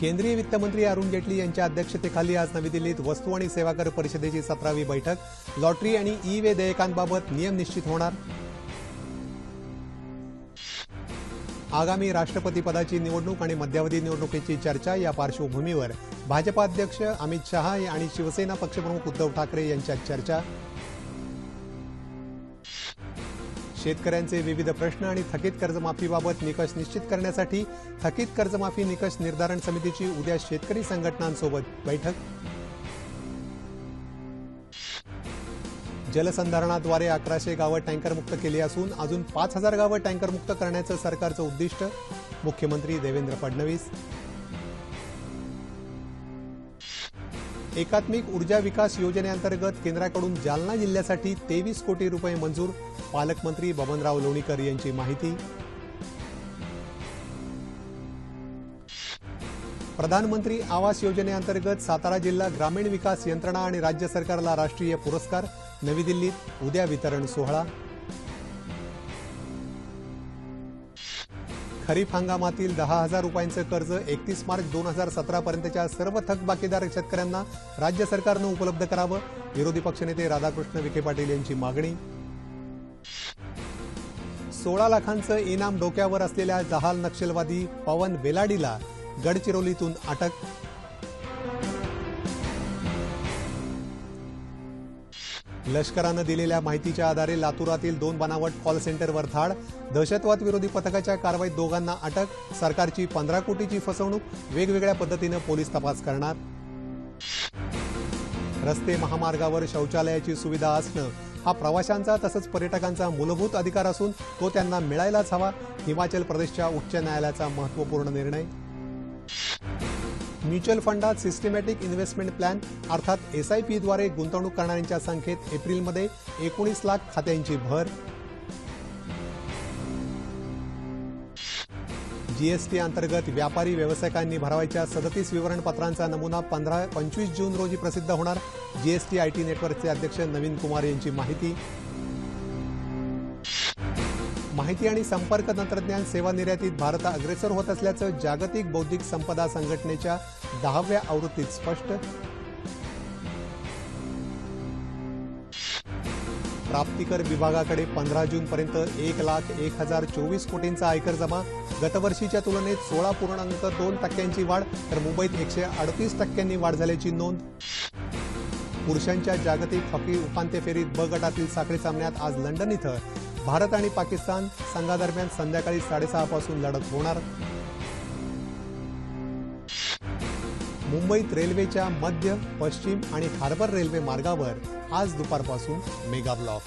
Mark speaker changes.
Speaker 1: केंद्रीय वित्तमंत्री अरुण जेटली यांच्या अध्यक्षतेखाली आज नवी दिल्लीत वस्तू आणि सेवा कर परिषदेची सतरावी बैठक. लॉटरी आणि ई वे देयकांबाबत नियम निश्चित होणार. आगामी राष्ट्रपती पदाची निवडणूक आणि मध्यावधी निवडणुकीची चर्चा या पार्श्वभूमीवर भाजपा अध्यक्ष अमित शहा आणि शिवसेना पक्षप्रमुख उद्धव ठाकरे यांच्यात चर्चा. शेतकऱ्यांचे विविध प्रश्न आणि थकीत कर्जमाफीबाबत निकष निश्चित करण्यासाठी थकीत कर्जमाफी निकष निर्धारण समितीची उद्या शेतकरी संघटनांसोबत बैठक. जलसंधारणाद्वारे अकराशे गावं टँकरमुक्त केली असून अजून पाच हजार गावं टँकरमुक्त करण्याचं सरकारचं उद्दिष्ट. मुख्यमंत्री देवेंद्र फडणवीस. एकात्मिक ऊर्जा विकास योजनेअंतर्गत केंद्राकडून जालना जिल्ह्यासाठी तेवीस कोटी रुपये मंजूर पालकमंत्री बबनराव लोणीकर यांची माहिती. प्रधानमंत्री आवास योजनेअंतर्गत सातारा जिल्हा ग्रामीण विकास यंत्रणा आणि राज्य सरकारला राष्ट्रीय पुरस्कार नवी दिल्लीत उद्या वितरण सोहळा. खरीप हंगामातील दहा हजार रुपयांचं कर्ज एकतीस मार्च दोन हजार सतरा पर्यंतच्या सर्व थकबाकीदार शेतकऱ्यांना राज्य सरकारनं उपलब्ध करावं. विरोधी पक्षनेते राधाकृष्ण विखे पाटील यांची मागणी. सोळा लाखांचं इनाम डोक्यावर असलेल्या जहाल नक्षलवादी पवन बेलाडीला गडचिरोलीतून अटक लष्करानं दिलेल्या माहितीच्या आधारे लातूरातील दोन बनावट कॉल सेंटरवर धाड. दहशतवाद विरोधी पथकाच्या कारवाईत दोघांना अटक. सरकारची पंधरा कोटीची फसवणूक. वेगवेगळ्या पद्धतीनं पोलीस तपास करणार. रस्ते महामार्गावर शौचालयाची सुविधा असणं. हा प्रवाशांचा तसंच पर्यटकांचा मूलभूत अधिकार असून तो त्यांना मिळायलाच हवा. हिमाचल प्रदेशच्या उच्च न्यायालयाचा महत्त्वपूर्ण निर्णय. म्युच्युअल फंडात सिस्टमॅटिक इन्व्हेस्टमेंट प्लॅन अर्थात एसआयपीद्वारे गुंतवणूक करणाऱ्यांच्या संख्येत एप्रिलमध्ये एकोणीस लाख खात्यांची भर. जीएसटी अंतर्गत व्यापारी व्यावसायिकांनी भरावायच्या सदतीस विवरणपत्रांचा नमुना पंधरा पंचवीस जून रोजी प्रसिद्ध होणार. जीएसटी आयटी नेटवर्कचे अध्यक्ष नवीन कुमार यांची माहिती. माहिती आणि संपर्क तंत्रज्ञान सेवा निर्यातीत भारत अग्रेसर होत असल्याचं जागतिक बौद्धिक संपदा संघटनेच्या दहाव्या आवृत्तीत स्पष्ट. प्राप्तिकर विभागाकडे पंधरा जूनपर्यंत एक लाख एक हजार चोवीस कोटींचा आयकर जमा. गतवर्षीच्या तुलनेत सोळा पूर्णांक दोन टक्क्यांची वाढ तर मुंबईत एकशे अडतीस टक्क्यांनी वाढ झाल्याची नोंद. पुरुषांच्या जागतिक हॉकी उपांत्य फेरीत ब गटातील साखळी सामन्यात आज लंडन इथं भारत आणि पाकिस्तान संघादरम्यान संध्याकाळी साडेसहा पासून लढत होणार. मुंबईत रेल्वेच्या मध्य पश्चिम आणि हार्बर रेल्वे मार्गावर आज दुपारपासून मेगा ब्लॉक